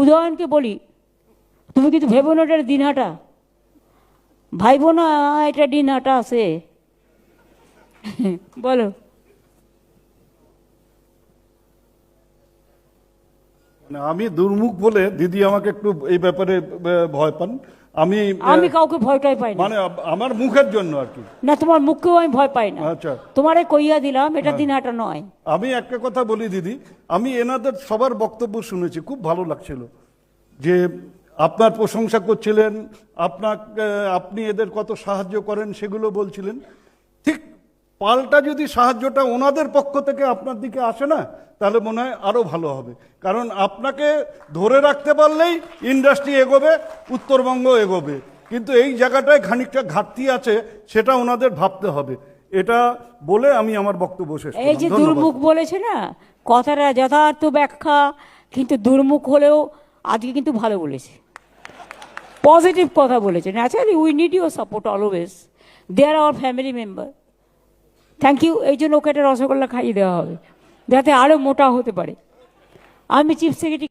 উদয়নকে বলি, তুমি কিন্তু ভেবো না, এটা দিনহাটা। ভাইবো না, এটা দিনহাটা আছে। বলো। মানে আমি দুর্মুখ বলে দিদি আমাকে একটু এই ব্যাপারে ভয় পান। আমি আমি কাউকে ভয়টাই পাই না মানে আমার মুখের জন্য আর কি। না তোমার মুখকেও আমি ভয় পাই না। আচ্ছা। তোমারে কইয়া দিলাম এটা দিনহাটা নয়। আমি একটা কথা বলি দিদি আমি এনাদের সবার বক্তব্য শুনেছি খুব ভালো লাগছিল। যে আপনার প্রশংসা করছিলেন আপনাকে আপনি এদের কত সাহায্য করেন সেগুলো বলছিলেন। পাল্টা যদি সাহায্যটা ওনাদের পক্ষ থেকে আপনার দিকে আসে না তাহলে মনে হয় আরও ভালো হবে। কারণ আপনাকে ধরে রাখতে পারলেই ইন্ডাস্ট্রি এগোবে উত্তরবঙ্গ এগোবে। কিন্তু এই জায়গাটায় খানিকটা ঘাটতি আছে সেটা ওনাদের ভাবতে হবে। এটা বলে আমি আমার বক্তব্য শেষ এই যে দুর্মুখ বলেছে না কথাটা যথার্থ ব্যাখ্যা কিন্তু দুর্মুখ হলেও আজকে কিন্তু ভালো বলেছে। পজিটিভ কথা বলেছে naturally we need your support always they are our family member thank you এই জন্য ওকে একটা রসগোল্লা খাইয়ে দেওয়া হবে। যাতে আরও মোটা হতে পারে। আমি চিফ সেক্রেটারি